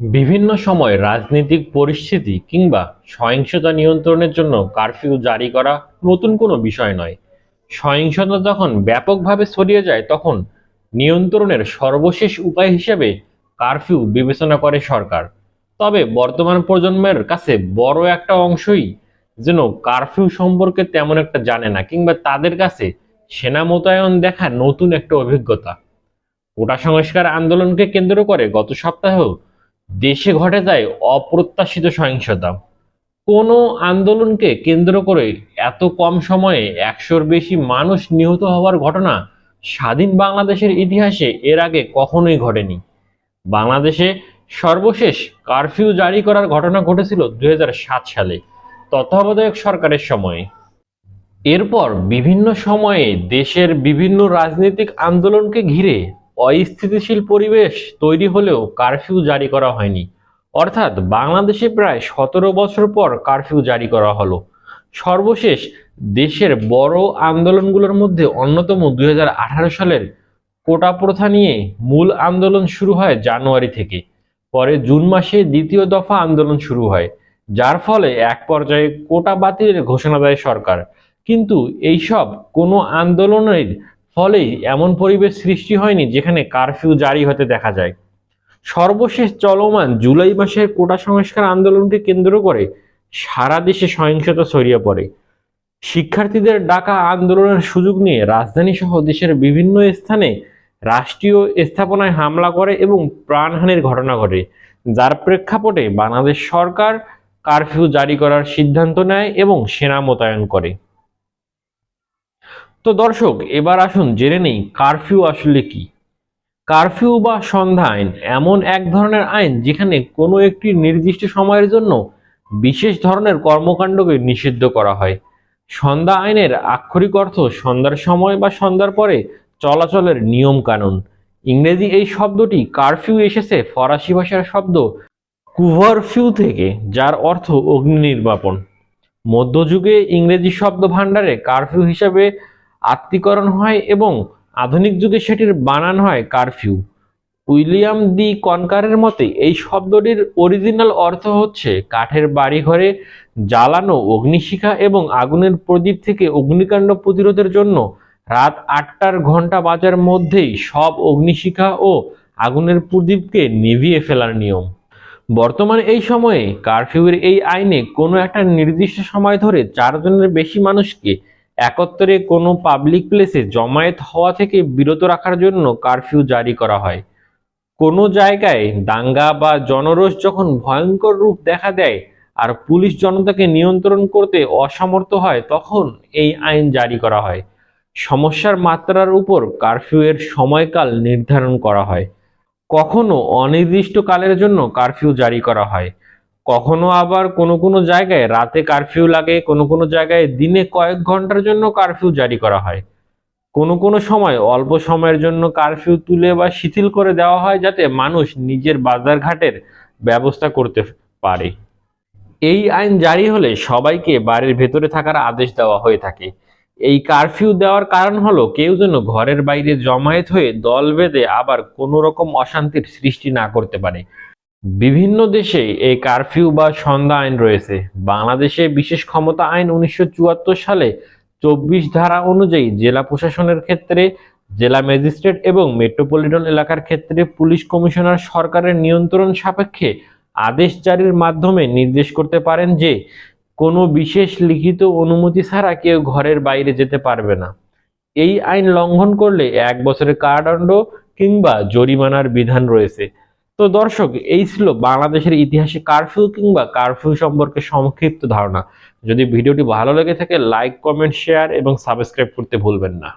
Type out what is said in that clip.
বিভিন্ন সময় রাজনৈতিক পরিস্থিতি কিংবা সহিংসতা নিয়ন্ত্রণের জন্য কারফিউ জারি করা নতুন কোনো বিষয় নয়। সহিংসতা যখন ব্যাপকভাবে ছড়িয়ে যায়, তখন নিয়ন্ত্রণের সর্বশেষ উপায় হিসেবে কারফিউ বিবেচনা করে সরকার। তবে বর্তমান প্রজন্মের কাছে বড় একটা অংশই যেন কারফিউ সম্পর্কে তেমন একটা জানে না কিংবা তাদের কাছে সেনা মোতায়েন দেখা নতুন একটা অভিজ্ঞতা। কোটা সংস্কার আন্দোলনকে কেন্দ্র করে গত সপ্তাহেও দেশে ঘটে যায় অপ্রত্যাশিত সহিংসতা। কোনো আন্দোলনকে কেন্দ্র করে এত কম সময়ে একশোর বেশি মানুষ নিহত হওয়ার ঘটনা স্বাধীন বাংলাদেশের ইতিহাসে এর আগে কখনোই ঘটেনি। বাংলাদেশে সর্বশেষ কারফিউ জারি করার ঘটনা ঘটেছিল দুই হাজার সাত সালে তত্ত্বাবধায়ক সরকারের সময়ে। এরপর বিভিন্ন সময়ে দেশের বিভিন্ন রাজনৈতিক আন্দোলনকে ঘিরে অস্থিতিশীল পরিবেশ তৈরি হলেও কারফিউ জারি করা হয়নি। অর্থাৎ বাংলাদেশে প্রায় সতেরো বছর পর কারফিউ জারি করা হলো। সর্বশেষ দেশের বড় আন্দোলনগুলোর মধ্যে অন্যতম দু হাজার আঠারো সালের কোটা প্রথা নিয়ে মূল আন্দোলন শুরু হয় জানুয়ারি থেকে। পরে জুন মাসে দ্বিতীয় দফা আন্দোলন শুরু হয়, যার ফলে এক পর্যায়ে কোটা বাতিলের ঘোষণা দেয় সরকার। কিন্তু এইসব কোনো আন্দোলনের ফলেই এমন পরিবেশ সৃষ্টি হয়নি যেখানে কারফিউ জারি হতে দেখা যায়। সর্বশেষ চলমান জুলাই মাসের কোটা সংস্কার আন্দোলনকে কেন্দ্র করে সারা দেশে সহিংসতা ছড়িয়ে পড়ে। শিক্ষার্থীদের ডাকা আন্দোলনের সুযোগ নিয়ে রাজধানী সহ দেশের বিভিন্ন স্থানে রাষ্ট্রীয় স্থাপনায় হামলা করে এবং প্রাণহানির ঘটনা ঘটে। যার প্রেক্ষাপটে বাংলাদেশ সরকার কারফিউ জারি করার সিদ্ধান্ত নেয় এবং সেনা মোতায়েন করে। তো দর্শক, এবার আসুন জেনে নেই কারফিউ আসলে কি। কারফিউ বা সন্ধ্যা আইন এমন এক ধরনের আইন যেখানে কোনো একটি নির্দিষ্ট সময়ের জন্য বিশেষ ধরনের কর্মকাণ্ডকে নিষিদ্ধ করা হয়। সন্ধ্যা আইনের আক্ষরিক অর্থ সন্ধ্যার সময় বা সন্ধ্যার পরে চলাচলের নিয়ম কানুন ইংরেজি এই শব্দটি কারফিউ এসেছে ফরাসি ভাষার শব্দ কুভারফিউ থেকে, যার অর্থ অগ্নি নির্বাপন মধ্যযুগে ইংরেজি শব্দ ভাণ্ডারে কারফিউ হিসাবে আত্মীকরণ হয় এবং আধুনিক যুগে সেটির বানান হয় কারফিউ। উইলিয়াম দি কনকারের মতে, এই শব্দটির অরিজিনাল অর্থ হচ্ছে কাঠের বাড়িঘরে জ্বালানো অগ্নিশিখা এবং আগুনের প্রদীপ থেকে অগ্নিকাণ্ড প্রতিরোধের জন্য রাত আটটার ঘণ্টা বাজার মধ্যেই সব অগ্নিশিখা ও আগুনের প্রদীপকে নিভিয়ে ফেলার নিয়ম। বর্তমানে এই সময়ে কারফিউয়ের এই আইনে কোনো একটা নির্দিষ্ট সময় ধরে চারজনের বেশি মানুষকে একত্রে কোনো পাবলিক প্লেসে জমায়েত হওয়া থেকে বিরত রাখার জন্য কারফিউ জারি করা হয়। কোনো জায়গায় দাঙ্গা বা জনরোষ যখন ভয়ঙ্কর রূপ দেখা দেয় আর পুলিশ জনতাকে নিয়ন্ত্রণ করতে অসমর্থ হয়, তখন এই আইন জারি করা হয়। সমস্যার মাত্রার উপর কারফিউয়ের সময়কাল নির্ধারণ করা হয়। কখনো অনির্দিষ্টকালের জন্য কারফিউ জারি করা হয়। কখনো আবার কোনো কোনো জায়গায় রাতে কারফিউ লাগে, কোনো কোনো জায়গায় দিনে কয়েক ঘণ্টার জন্য কারফিউ জারি করা হয়। কোনো কোনো সময় অল্প সময়ের জন্য কারফিউ তুলে বা শিথিল করে দেওয়া হয় যাতে মানুষ নিজের বাজারঘাটের ব্যবস্থা করতে পারে। এই আইন জারি হলে সবাইকে বাড়ির ভেতরে থাকার আদেশ দেওয়া হয়ে থাকে। এই কারফিউ দেওয়ার কারণ হলো কেউ যেন ঘরের বাইরে জমায়েত হয়ে দল বেঁধে আবার কোনো রকম অশান্তির সৃষ্টি না করতে পারে। বিভিন্ন দেশে এই কারফিউ বা সন্ধ্যা আইন রয়েছে। বাংলাদেশে বিশেষ ক্ষমতা আইন উনিশশো চুয়াত্তর সালে চব্বিশ ধারা অনুযায়ী জেলা প্রশাসনের ক্ষেত্রে, জেলা ম্যাজিস্ট্রেট এবং মেট্রোপলিটন এলাকার ক্ষেত্রে পুলিশ কমিশনার সরকারের নিয়ন্ত্রণ সাপেক্ষে আদেশ জারির মাধ্যমে নির্দেশ করতে পারেন যে, কোনো বিশেষ লিখিত অনুমতি ছাড়া কেউ ঘরের বাইরে যেতে পারবে না। এই আইন লঙ্ঘন করলে এক বছরের কারাদণ্ড কিংবা জরিমানার বিধান রয়েছে। তো দর্শক, এই ছিল বাংলাদেশের ইতিহাসে কারফিউ কিংবা কারফিউ সম্পর্কে সংক্ষিপ্ত ধারণা। যদি ভিডিওটি ভালো লেগে থাকে লাইক কমেন্ট শেয়ার এবং সাবস্ক্রাইব করতে ভুলবেন না।